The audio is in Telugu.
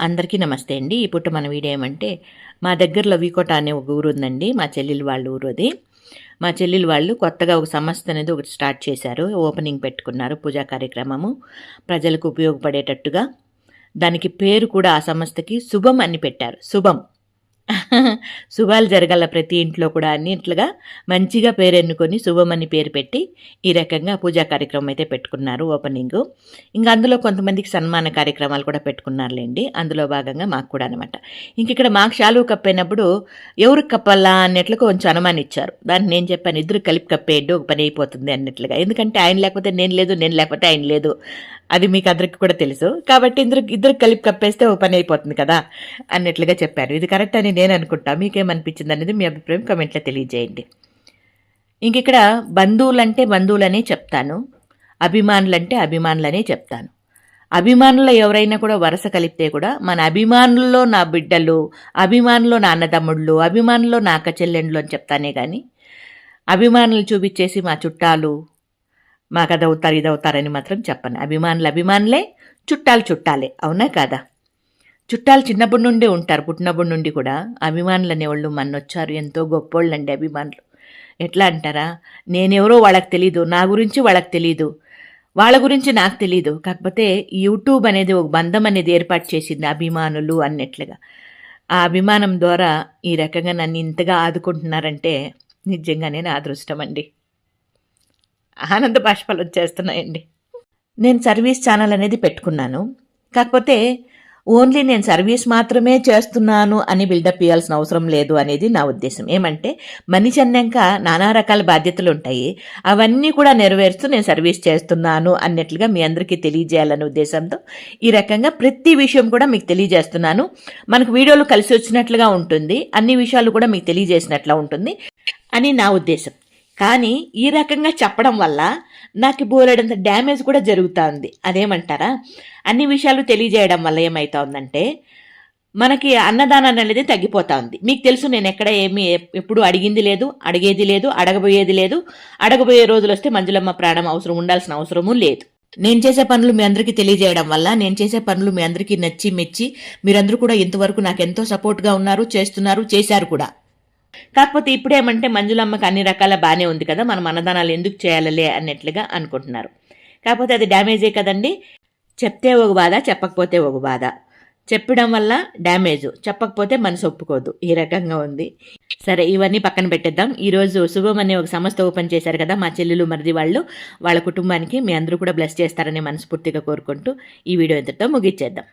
అందరికీ నమస్తే అండి. ఈ పుట్ట మన వీడియో ఏమంటే మా దగ్గరలో లవికోట అనే ఒక ఊరు ఉందండి. మా చెల్లెలు వాళ్ళ ఊరు అది. మా చెల్లెలు వాళ్ళు కొత్తగా ఒక సంస్థ అనేది ఒకటి స్టార్ట్ చేశారు. ఓపెనింగ్ పెట్టుకున్నారు పూజా కార్యక్రమము. ప్రజలకు ఉపయోగపడేటట్టుగా. దానికి పేరు కూడా ఆ సంస్థకి శుభం అని పెట్టారు. శుభం. శుభాలు జరగాల ప్రతి ఇంట్లో కూడా అన్నిట్లుగా మంచిగా పేరు ఎన్నుకొని శుభమని పేరు పెట్టి ఈ రకంగా పూజా కార్యక్రమం అయితే పెట్టుకున్నారు ఓపెనింగ్ ఇంకా అందులో కొంతమందికి సన్మాన కార్యక్రమాలు కూడా పెట్టుకున్నారులేండి. అందులో భాగంగా మాకు కూడా అనమాట ఇంక ఇక్కడ మాకు షాలువు కప్పైనప్పుడు ఎవరికి కప్పాలా అన్నట్లు కొంచెం అనుమానం ఇచ్చారు దాన్ని నేను చెప్పాను ఇద్దరు కలిపి కప్పేయండి ఒక పని అయిపోతుంది అన్నట్లుగా. ఎందుకంటే ఆయన లేకపోతే నేను లేదు నేను లేకపోతే ఆయన లేదు. అది మీకు అందరికి కూడా తెలుసు. కాబట్టి ఇద్దరు ఇద్దరు కలిపి కప్పేస్తే ఒక పని అయిపోతుంది కదా అన్నట్లుగా చెప్పారు. ఇది కరెక్ట్ అని నేను అనుకుంటా మీకేమనిపించింది అనేది మీ అభిప్రాయం కమెంట్లో తెలియజేయండి. ఇంక ఇక్కడ బంధువులంటే బంధువులనే చెప్తాను. అభిమానులంటే అభిమానులనే చెప్తాను. అభిమానులు ఎవరైనా కూడా వరుస కలిపితే కూడా మన అభిమానుల్లో నా బిడ్డలు అభిమానుల్లో నా అన్నదమ్ముళ్ళు అభిమానుల్లో నా అక్క చెల్లెండ్లు అని చెప్తానే కానీ అభిమానులు చూపించేసి మా చుట్టాలు మాకు అది అవుతారు ఇది అవుతారని మాత్రం చెప్పను. అభిమానులు అభిమానులే చుట్టాలు చుట్టాలే. అవునా కాదా? చుట్టాలు చిన్నప్పటి నుండి ఉంటారు పుట్టినప్పటి నుండి కూడా. అభిమానులు అనేవాళ్ళు మన్నొచ్చారు ఎంతో గొప్పోళ్ళు అండి అభిమానులు. ఎట్లా అంటారా? నేనెవరో వాళ్ళకి తెలీదు నా గురించి వాళ్ళకి తెలీదు వాళ్ళ గురించి నాకు తెలీదు. కాకపోతే యూట్యూబ్ అనేది ఒక బంధం అనేది ఏర్పాటు చేసింది అభిమానులు అన్నట్లుగా. ఆ అభిమానం ద్వారా ఈ రకంగా నన్ను ఇంతగా ఆదుకుంటున్నారంటే నిజంగానే నా అదృష్టం అండి. ఆనంద బాష్పాలు వచ్చేస్తున్నాయండి. నేను సర్వీస్ ఛానల్ అనేది పెట్టుకున్నాను. కాకపోతే ఓన్లీ నేను సర్వీస్ మాత్రమే చేస్తున్నాను అని బిల్డప్ ఇవ్వాల్సిన అవసరం లేదు అనేది నా ఉద్దేశం. ఏమంటే మనిషి అన్నాక నానా రకాల బాధ్యతలు ఉంటాయి. అవన్నీ కూడా నెరవేరుస్తూ నేను సర్వీస్ చేస్తున్నాను అన్నట్లుగా మీ అందరికీ తెలియజేయాలనే ఉద్దేశంతో ఈ రకంగా ప్రతి విషయం కూడా మీకు తెలియజేస్తున్నాను. మనకు వీడియోలు కలిసి వచ్చినట్లుగా ఉంటుంది. అన్ని విషయాలు కూడా మీకు తెలియజేసినట్లా ఉంటుంది అని నా ఉద్దేశం. కానీ ఈ రకంగా చెప్పడం వల్ల నాకు బోలెడంత డ్యామేజ్ కూడా జరుగుతుంది. అదేమంటారా? అన్ని విషయాలు తెలియజేయడం వల్ల ఏమవుతుందంటే మనకి అన్నదానం అనేది తగ్గిపోతా ఉంది మీకు తెలుసు నేను ఎక్కడ ఏమి ఎప్పుడు అడిగింది లేదు అడిగేది లేదు అడగబోయేది లేదు. అడగబోయే రోజులు వస్తే మంజులమ్మ ప్రాణం అవసరం ఉండాల్సిన అవసరము లేదు. నేను చేసే పనులు మీ అందరికీ తెలియజేయడం వల్ల నేను చేసే పనులు మీ అందరికీ నచ్చి మెచ్చి మీరందరూ కూడా ఇంతవరకు నాకు ఎంతో సపోర్ట్గా ఉన్నారు చేస్తున్నారు చేశారు కూడా. కాకపోతే ఇప్పుడేమంటే మంజులమ్మకి అన్ని రకాల బాగానే ఉంది కదా మనం అన్నదానాలు ఎందుకు చేయాలలే అన్నట్లుగా అనుకుంటున్నారు. కాకపోతే అది డ్యామేజే కదండి. చెప్తే ఒక బాధ చెప్పకపోతే ఒక బాధ. చెప్పడం వల్ల డ్యామేజ్ చెప్పకపోతే మనసు ఒప్పుకోదు. ఈ రకంగా ఉంది. సరే ఇవన్నీ పక్కన పెట్టేద్దాం. ఈరోజు శుభం అనే ఒక సంస్థ ఓపెన్ చేశారు కదా మా చెల్లెలు మరిది వాళ్ళు. వాళ్ళ కుటుంబానికి మీ అందరూ కూడా బ్లెస్ చేస్తారని మనస్ఫూర్తిగా కోరుకుంటూ ఈ వీడియో ఇంతటితో ముగిచ్చేద్దాం.